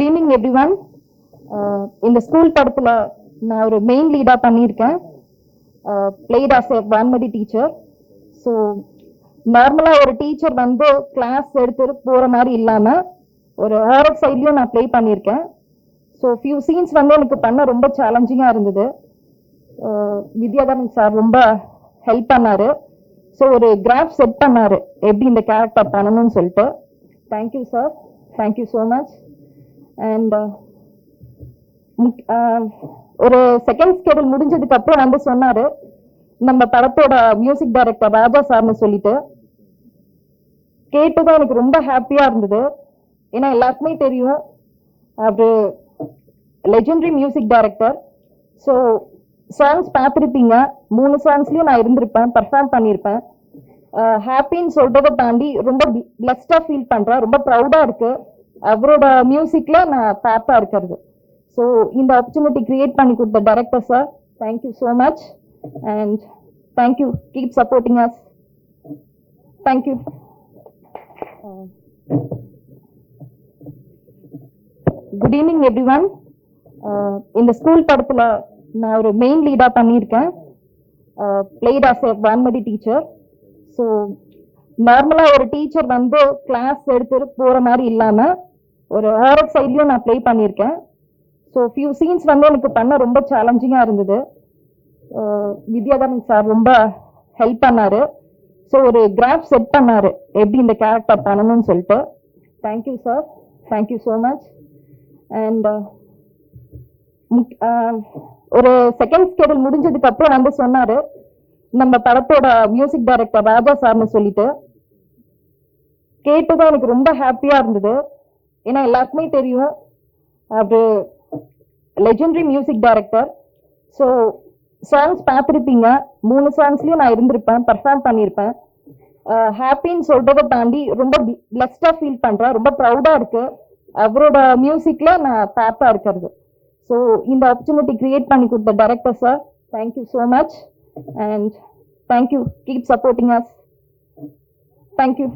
Good evening everyone இந்த school படத்தில் நான் ஒரு மெயின் லீடாக பண்ணியிருக்கேன். Played as a Vanmathi teacher so நார்மலாக ஒரு டீச்சர் வந்து கிளாஸ் எடுத்துட்டு போகிற மாதிரி இல்லாமல் ஒரு ஹாரர் சைட்லையும் நான் ப்ளே பண்ணியிருக்கேன். ஸோ ஃபியூ சீன்ஸ் வந்து எனக்கு பண்ண ரொம்ப சேலஞ்சிங்காக இருந்தது. Uh, வித்யாதரன் சார் ரொம்ப ஹெல்ப் பண்ணார். ஸோ ஒரு கிராஃப் செட் பண்ணார். எப்படி இந்த கேரக்டர் பண்ணணும்னு சொல்லிட்டு. Thank you sir thank you so much and uh, ஒரு செகண்ட் ஸ்கெடியூல் முடிஞ்சதுக்கு அப்புறம் வந்து சொன்னாரு நம்ம படத்தோட மியூசிக் டைரக்டர் ராஜா சார்னு சொல்லிட்டு. கேட்டுதான் எனக்கு ரொம்ப ஹாப்பியா இருந்தது. ஏன்னா எல்லாருக்குமே தெரியும் அவரு legendary music director so songs பார்த்துருப்பீங்க. மூணு சாங்ஸ்லயும் நான் இருந்திருப்பேன் பர்ஃபார்ம் பண்ணியிருப்பேன். ஹாப்பின்னு சொல்றதை தாண்டி ரொம்ப பிளஸ்டா ஃபீல் பண்றேன். ரொம்ப ப்ரௌடா இருக்கு. அவரோட மியூசிக்ல நான் பேப்பா இருக்கிறது. ஸோ இந்த ஆப்பர்ச்சுனிட்டி கிரியேட் பண்ணி கொடுத்த director sir thank you so much and thank you keep supporting us thank you good evening everyone இந்த ஸ்கூல் படத்தில் நான் ஒரு மெயின் லீடாக பண்ணியிருக்கேன். Played as a Vanmathi teacher so நார்மலாக ஒரு டீச்சர் வந்து கிளாஸ் எடுத்துட்டு போகிற மாதிரி இல்லாமல் ஒரு ஹாரர் சைட்லையும் நான் ப்ளே பண்ணியிருக்கேன். ஸோ ஃபியூ சீன்ஸ் வந்து எனக்கு பண்ண ரொம்ப சேலஞ்சிங்காக இருந்தது. அஹ் வித்யாதரன் சார் ரொம்ப ஹெல்ப் பண்ணார். ஸோ ஒரு கிராஃப் செட் பண்ணார். எப்படி இந்த கேரக்டர் பண்ணணும்னு சொல்லிட்டு. Thank you sir thank you so much and ஒரு செகண்ட் ஸ்கெடியூல் முடிஞ்சதுக்கு அப்புறம் வந்து சொன்னாரு. நம்ம படத்தோட மியூசிக் டைரக்டர் ராஜா சார்னு சொல்லிட்டு. கேட்டுதான் எனக்கு ரொம்ப ஹாப்பியா இருந்தது. ஏன்னா எல்லாருக்குமே தெரியும். அது legendary music director so songs பார்த்துருப்பீங்க. மூணு சாங்ஸ்லேயும் நான் இருந்திருப்பேன். பர்ஃபார்ம் பண்ணியிருப்பேன். ஹாப்பின்னு சொல்றதை தாண்டி ரொம்ப பிளஸ்டாக ஃபீல் பண்ணுறேன் ரொம்ப ப்ரௌடாக இருக்கு. அவரோட மியூசிக்கில் நான் பேப்பா இருக்கிறது. ஸோ இந்த ஆப்பர்ச்சுனிட்டி கிரியேட் பண்ணி கொடுத்த director sir thank you so much and thank you keep supporting us thank you